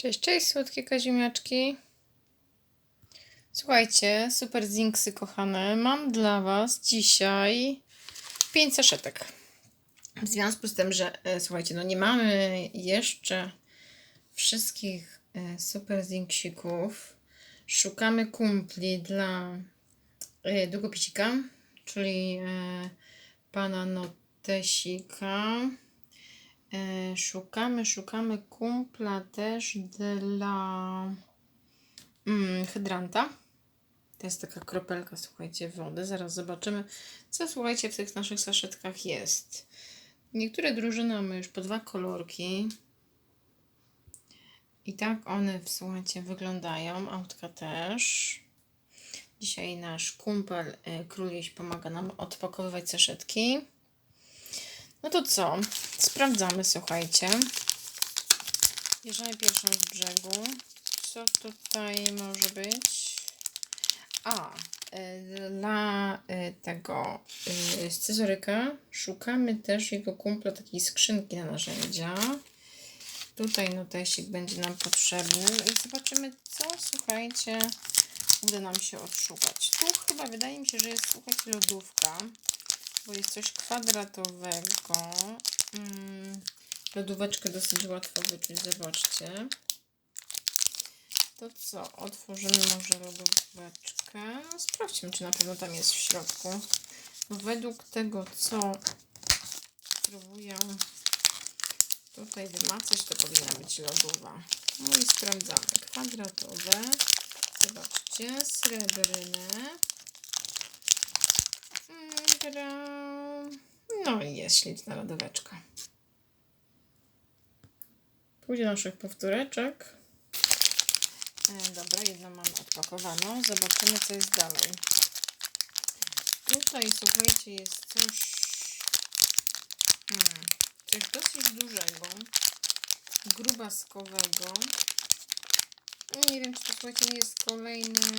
Cześć, cześć, słodkie kaziemiaczki. Słuchajcie, super zinksy kochane, mam dla Was dzisiaj 5 saszetek. W związku z tym, że e, słuchajcie, no nie mamy jeszcze wszystkich e, super zinksików. Szukamy kumpli dla e, długopisika, czyli e, pana Notesika. E, szukamy, szukamy kumpla też dla mm, hydranta. To jest taka kropelka, słuchajcie, wody. Zaraz zobaczymy, co słuchajcie w tych naszych saszetkach jest. Niektóre drużyny mamy już po dwa kolorki. I tak one, słuchajcie, wyglądają. Autka też. Dzisiaj nasz kumpel Króliś pomaga nam odpakowywać saszetki. No to co? Sprawdzamy, słuchajcie. Bierzemy pierwszą z brzegu. Co tutaj może być? A, y, dla y, tego y, scyzoryka szukamy też jego kumpla takiej skrzynki na narzędzia. Tutaj notesik będzie nam potrzebny i zobaczymy, co, słuchajcie, uda nam się odszukać. Tu chyba wydaje mi się, że jest, słuchajcie, lodówka bo jest coś kwadratowego. Mm, lodóweczkę dosyć łatwo wyczuć, zobaczcie. To co, otworzymy może lodóweczkę. Sprawdźmy, czy na pewno tam jest w środku. Według tego, co próbuję tutaj wymacać, to powinna być lodowa. No i sprawdzamy. Kwadratowe. Zobaczcie, srebrne. No i jest śliczna lodóweczka. Pójdzie naszych powtóreczek. E, dobra, jedną mam odpakowaną. Zobaczymy, co jest dalej. Tutaj, słuchajcie, jest coś... Hmm, coś dosyć dużego. Grubaskowego. Nie wiem, czy to, słuchajcie, jest kolejny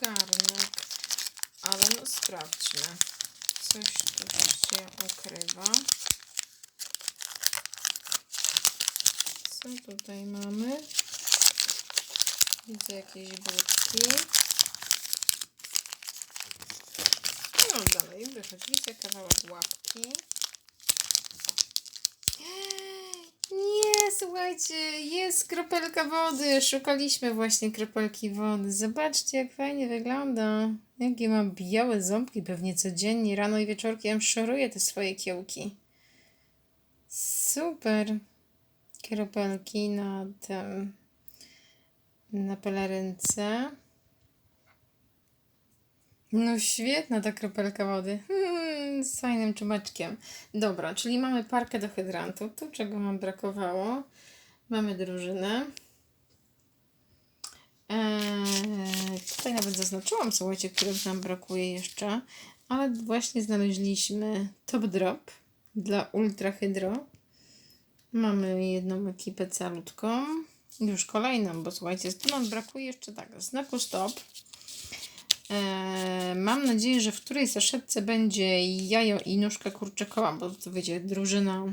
garnek. Ale no sprawdźmy. Coś tu się ukrywa. Co tutaj mamy? Widzę jakieś budki. No dalej wychodzi. Widzę kawałek łapki. Nie, słuchajcie, jest kropelka wody. Szukaliśmy właśnie kropelki wody. Zobaczcie, jak fajnie wygląda. Jakie ma białe ząbki, pewnie codziennie, rano i wieczorkiem szoruje te swoje kiełki. Super. Kropelki na tym, na pelerynce. No świetna ta kropelka wody. Hmm, z fajnym czubeczkiem. Dobra, czyli mamy parkę do hydrantu. Tu czego nam brakowało. Mamy drużynę. Eee, tutaj nawet zaznaczyłam, słuchajcie, których nam brakuje jeszcze. Ale właśnie znaleźliśmy top drop dla ultra hydro. Mamy jedną ekipę calutką. Już kolejną, bo słuchajcie, tu nam brakuje jeszcze tak, znaku stop. Eee, mam nadzieję, że w której saszetce będzie jajo i nóżka kurczakowa, bo to wiecie, drużyna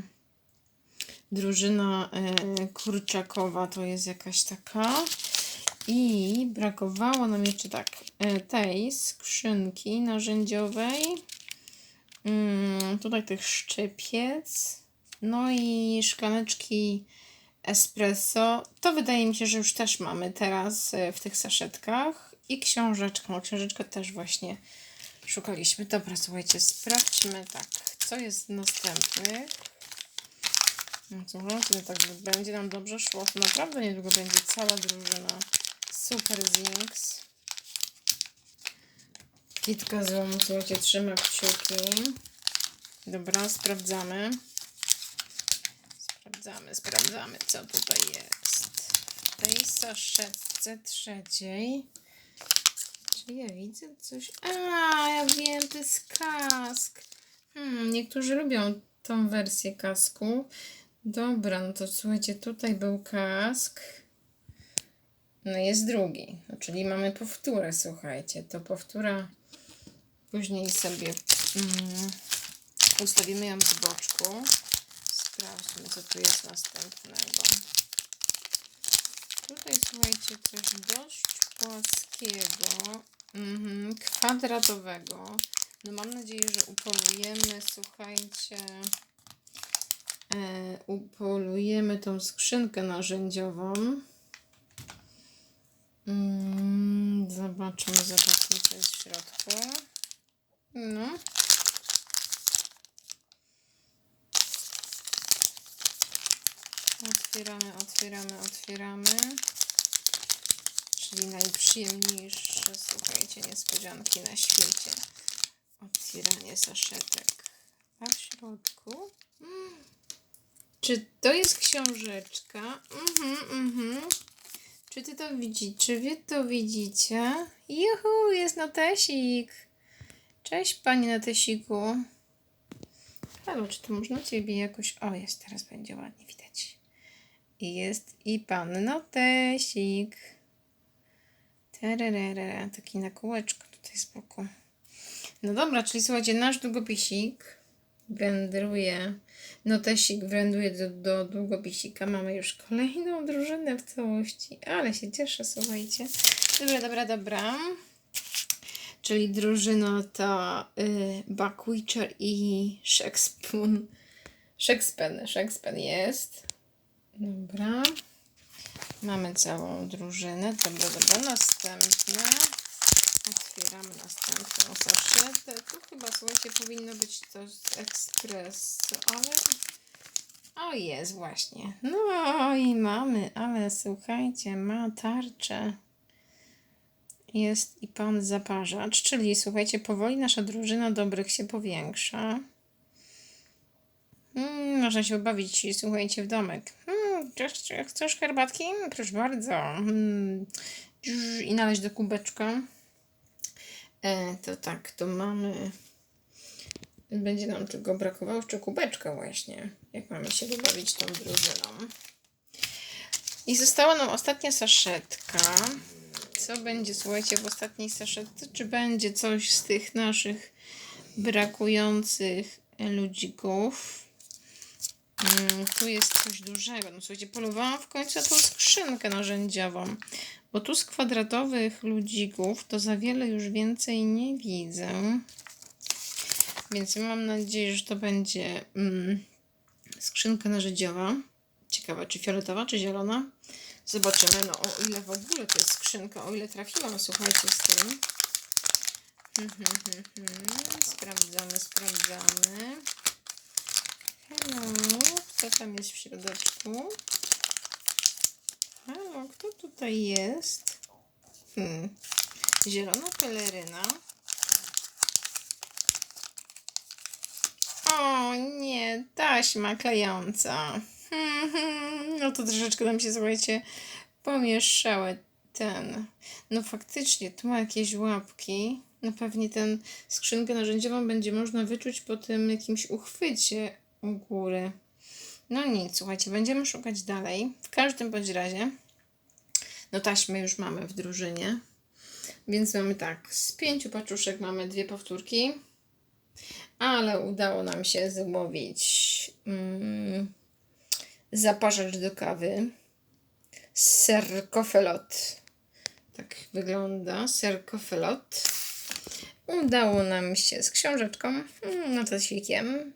drużyna e, kurczakowa to jest jakaś taka. I brakowało nam jeszcze tak e, tej skrzynki narzędziowej. Mm, tutaj tych szczypiec. No i szklaneczki espresso. To wydaje mi się, że już też mamy teraz e, w tych saszetkach. I książeczkę. No, książeczkę też właśnie szukaliśmy. Dobra, słuchajcie, sprawdźmy tak, co jest następny. No co, kiedy tak będzie nam dobrze szło, naprawdę niedługo będzie cała drużyna Super Zinks. Kitka złomu, słuchajcie, trzyma kciuki. Dobra, sprawdzamy. Sprawdzamy, sprawdzamy, co tutaj jest. W tej saszetce trzeciej. Czy ja widzę coś? A, ja wiem, to jest kask. Hmm, niektórzy lubią tą wersję kasku. Dobra, no to słuchajcie, tutaj był kask. No jest drugi, no, czyli mamy powtórę, słuchajcie. To powtóra później sobie mm, ustawimy ją z boczku. Sprawdźmy, co tu jest następnego. Tutaj słuchajcie, coś dość płaskiego, mhm, kwadratowego. No mam nadzieję, że upolujemy, słuchajcie, e, upolujemy tą skrzynkę narzędziową. Mm, zobaczymy, zobaczymy, co jest w środku. No. Otwieramy, otwieramy, otwieramy. Czyli najprzyjemniejsze, słuchajcie, niespodzianki na świecie. Otwieranie saszetek. A w środku? Mm. Czy to jest książeczka? Mhm, mhm. Czy ty to widzicie? Czy wy to widzicie? Juhu, jest notesik. Cześć, panie notesiku. Halo, czy to można ciebie jakoś... O, jest, teraz będzie ładnie widać. Jest i pan notesik. Tererere, taki na kółeczko tutaj z boku. No dobra, czyli słuchajcie, nasz długopisik wędruje, notesik wędruje do, do długopisika. Mamy już kolejną drużynę w całości, ale się cieszę, słuchajcie. Dobra, dobra, dobra. Czyli drużyna to y, Buckwitcher i Shakespeare. Shakespeare, Shakespeare jest. Dobra. Mamy całą drużynę. Dobra, dobra, następne. Otwieramy następną saszetę. Tu chyba, słuchajcie, powinno być to z ekspresu, ale... O, jest właśnie. No i mamy, ale słuchajcie, ma tarczę. Jest i pan zaparzacz, czyli słuchajcie, powoli nasza drużyna dobrych się powiększa. Mm, można się bawić, słuchajcie, w domek. Mm, chcesz, herbatki? Proszę bardzo. Mm, I naleźć do kubeczka. E, to tak, to mamy. Będzie nam tylko brakowało jeszcze kubeczka właśnie, jak mamy się wybawić tą drużyną. I została nam ostatnia saszetka. Co będzie, słuchajcie, w ostatniej saszetce? Czy będzie coś z tych naszych brakujących ludzików? Mm, tu jest coś dużego. No słuchajcie, polowałam w końcu tą skrzynkę narzędziową. Bo tu z kwadratowych ludzików to za wiele już więcej nie widzę. Więc mam nadzieję, że to będzie mm, skrzynka narzędziowa. Ciekawa, czy fioletowa, czy zielona. Zobaczymy, no o ile w ogóle to jest skrzynka, o ile trafiłam, słuchajcie, z tym. Hmm, hmm, hmm. Sprawdzamy, sprawdzamy. Hello, co tam jest w środeczku? Halo, kto tutaj jest? Hmm. Zielona peleryna. O nie, taśma klejąca. Hmm, hmm. No to troszeczkę nam się, słuchajcie, pomieszały ten. No faktycznie, tu ma jakieś łapki. No pewnie ten skrzynkę narzędziową będzie można wyczuć po tym jakimś uchwycie u góry. No nic, słuchajcie, będziemy szukać dalej. W każdym bądź razie, no taśmy już mamy w drużynie. Więc mamy tak, z pięciu paczuszek mamy dwie powtórki, ale udało nam się złowić mm, zaparzacz do kawy, serkofelot. Tak wygląda, serkofelot. Udało nam się z książeczką, mm, notesikiem,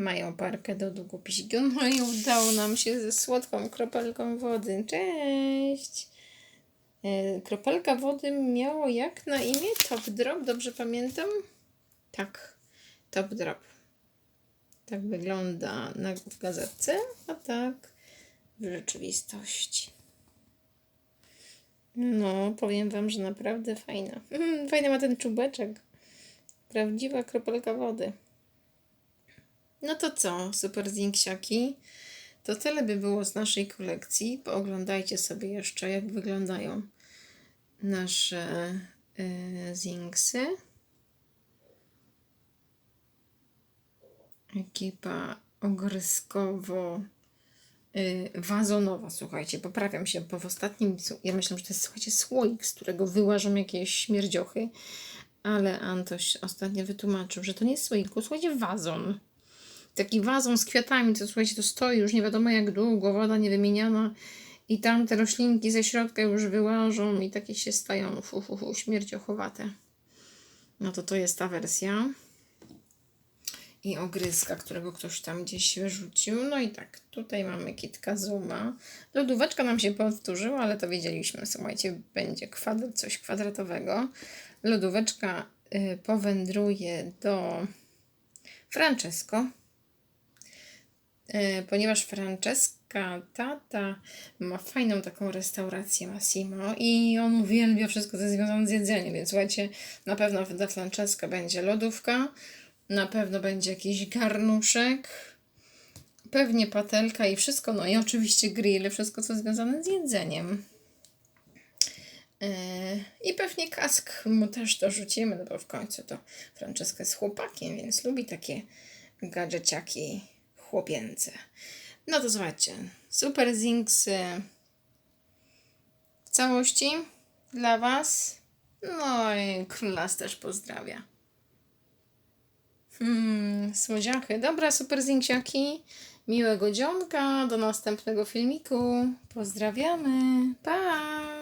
mają parkę do długopisiku. No i udało nam się ze słodką kropelką wody. Cześć! E, kropelka wody miało jak na imię? Top Drop, dobrze pamiętam? Tak, Top Drop. Tak wygląda na, w gazetce, a tak w rzeczywistości. No, powiem Wam, że naprawdę fajna. Fajny ma ten czubeczek. Prawdziwa kropelka wody. No to co, super zinksiaki? To tyle by było z naszej kolekcji. Pooglądajcie sobie jeszcze, jak wyglądają nasze y, zinksy. Ekipa ogryskowo y, wazonowa, słuchajcie, poprawiam się, bo w ostatnim, ja myślę, że to jest, słuchajcie, słoik, z którego wyłażą jakieś śmierdziochy, ale Antoś ostatnio wytłumaczył, że to nie jest słoiku, słuchajcie, wazon taki wazon z kwiatami, co słuchajcie, to stoi już nie wiadomo jak długo, woda niewymieniana I tam te roślinki ze środka już wyłażą i takie się stają fu, fu, fu, śmierciochowate. No to to jest ta wersja. I ogryzka, którego ktoś tam gdzieś wyrzucił. No i tak, tutaj mamy kitka Zuma. Lodóweczka nam się powtórzyła, ale to wiedzieliśmy. Słuchajcie, będzie kwadrat, coś kwadratowego. Lodóweczka y, powędruje do Francesco, ponieważ Francesca, tata, ma fajną taką restaurację Massimo i on uwielbia wszystko, co jest związane z jedzeniem, więc słuchajcie, na pewno dla Francesca będzie lodówka, na pewno będzie jakiś garnuszek, pewnie patelka i wszystko, no i oczywiście grill, wszystko, co związane z jedzeniem. Yy, I pewnie kask mu też dorzucimy, no bo w końcu to Franceska jest chłopakiem, więc lubi takie gadżeciaki chłopięce. No to zobaczcie, Super Zinks y, w całości dla Was. No i królas też pozdrawia. Hmm, słodziachy. Dobra, super zinksiaki. Miłego dzionka. Do następnego filmiku. Pozdrawiamy. Pa!